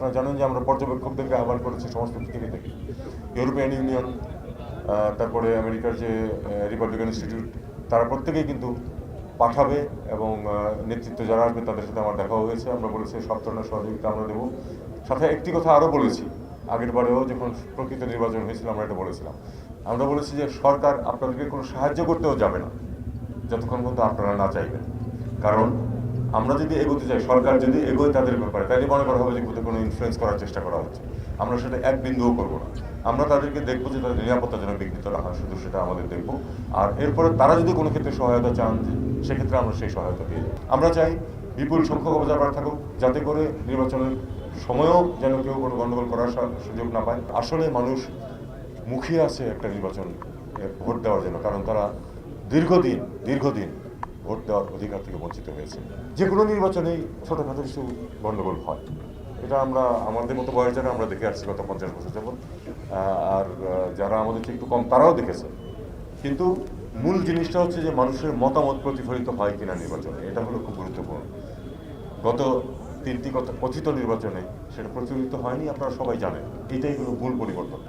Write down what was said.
আপনারা জানেন যে আমরা পর্যবেক্ষকদেরকে আহ্বান করেছি সমস্ত পৃথিবী থেকে। ইউরোপিয়ান ইউনিয়ন তারপরে আমেরিকার যে রিপাবলিকান ইনস্টিটিউট তারা প্রত্যেকেই কিন্তু পাঠাবে এবং নেতৃত্ব যারা আসবে তাদের সাথে আমার দেখা হয়েছে। আমরা বলেছি সব ধরনের সহযোগিতা আমরা দেবো। সাথে একটি কথা আরও বলেছি। আগের বারেও যখন প্রকৃত নির্বাচন হয়েছিল, আমরা এটা বলেছিলাম। আমরা বলেছি যে, সরকার আপনাদেরকে কোনো সাহায্য করতেও যাবে না, যতক্ষণ পর্যন্ত আপনারা না চাইবেন। কারণ আমরা যদি এগোতে চাই, সরকার যদি এগোয় তাদের ব্যাপারে তাহলে মনে করা হবে যে কোথাও কোনো ইনফ্লুয়েন্স করার চেষ্টা করা হচ্ছে। আমরা সেটা এক বিন্দুও করব না। আমরা তাদেরকে দেখব যে তাদের নিরাপত্তা যেন বিঘ্নিত না হয় শুধু সেটা আমাদের দেখব। আর এরপরে তারা যদি কোনো ক্ষেত্রে সহায়তা চান, সেক্ষেত্রে আমরা সেই সহায়তা দিয়ে যাব। আমরা চাই বিপুল সংখ্যক অবজারভার থাকুক, যাতে করে নির্বাচনের সময়ও যেন কেউ কোনো গণ্ডগোল করার সুযোগ না পায়। আসলে মানুষ মুখিয়ে আছে একটা নির্বাচন ভোট দেওয়ার জন্য। কারণ তারা দীর্ঘদিন দীর্ঘদিন ভোট দেওয়ার অধিকার থেকে বঞ্চিত হয়েছে। যে কোনো নির্বাচনেই ছোটোখাটো কিছু গণ্ডগোল হয়। এটা আমরা, আমাদের মতো বয়স যারা, আমরা দেখে আসছি গত পঞ্চাশ বছর যাবত আর যারা আমাদের একটু কম, তারাও দেখেছে। কিন্তু মূল জিনিসটা হচ্ছে যে মানুষের মতামত প্রতিফলিত হয় কিনা নির্বাচনে, এটা হলো খুব গুরুত্বপূর্ণ। গত তিনটি কথ- কথিত নির্বাচনে সেটা প্রচলিত হয়নি, আপনারা সবাই জানেন। এটাই হলো মূল পরিবর্তন